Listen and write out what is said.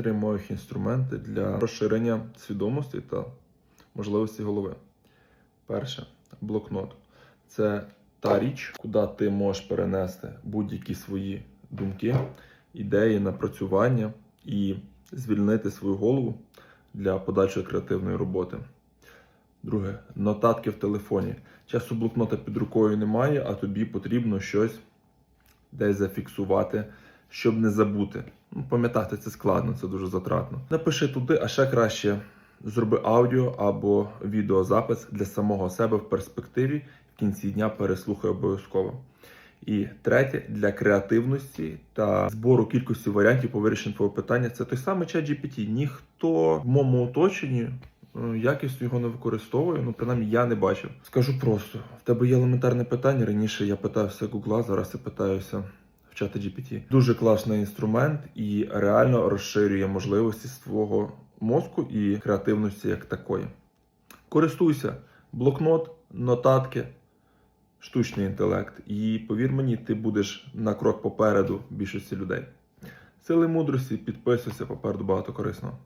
три моїх інструменти для розширення свідомості та можливості голови. Перше блокнот. Це та річ, куди ти можеш перенести будь-які свої думки, ідеї, напрацювання і звільнити свою голову для подальшої креативної роботи. Друге, нотатки в телефоні. Часу блокнота під рукою немає, а тобі потрібно щось десь зафіксувати, щоб не забути. Ну, пам'ятати це складно, це дуже затратно. Напиши туди, а ще краще зроби аудіо або відеозапис для самого себе в перспективі. В кінці дня переслухай обов'язково. І третє для креативності та збору кількості варіантів по вирішенню твого питання. Це той самий чат GPT. Ніхто в моєму оточенні е, якісно його не використовує. Ну, принаймні, я не бачив. Скажу просто: в тебе є елементарне питання. Раніше я питався Гугла, зараз я питаюся в чата GPT. Дуже класний інструмент і реально розширює можливості свого мозку і креативності як такої. Користуйся блокнот, нотатки, штучний інтелект. І повір мені, ти будеш на крок попереду більшості людей. Сили мудрості, підписуйся, попереду багато корисного.